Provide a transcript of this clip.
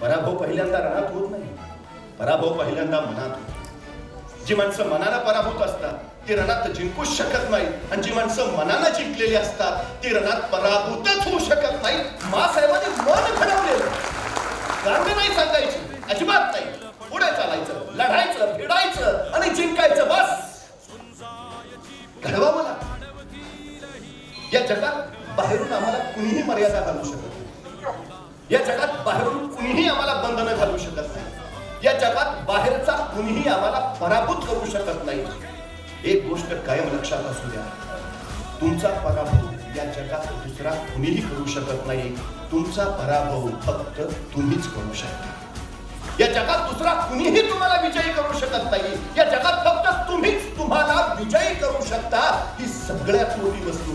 पराभव पहिल्यांदा रणात होत नाही. पराभव पहिल्यांदा मनात होतो जी माणसं मनाला पराभूत असतात ती रणात जिंकूच शकत नाही. आणि जी माणसं मनाला जिंकलेली असतात ती रणात पराभूतच होऊ शकत नाही. मासाहेबांनी मन घडवलेलं गाणं नाही सांगायची अजिबात नाही. पुढे चालायचं लढायचं भिडायचं आणि जिंकायचं बस. घडवा मला. या जगात बाहेरून आम्हाला कुणीही मर्यादा घालू शकत या जगात बाहेरून आम्हाला बंधनं घालू शकत नाही. या जगात बाहेरचा कुणीही आम्हाला पराभूत करू शकत नाही. एक गोष्ट कायम लक्षात असू द्या. तुमचा पराभव या जगात दुसरा कुणीही करू शकत नाही. तुमचा पराभव फक्त तुम्हीच करू शकता. या जगात दुसरा कुणीही तुम्हाला विजयी करू शकत नाही. या जगात फक्त तुम्हीच तुम्हाला विजयी करू शकता. ही सगळ्यात मोठी वस्तू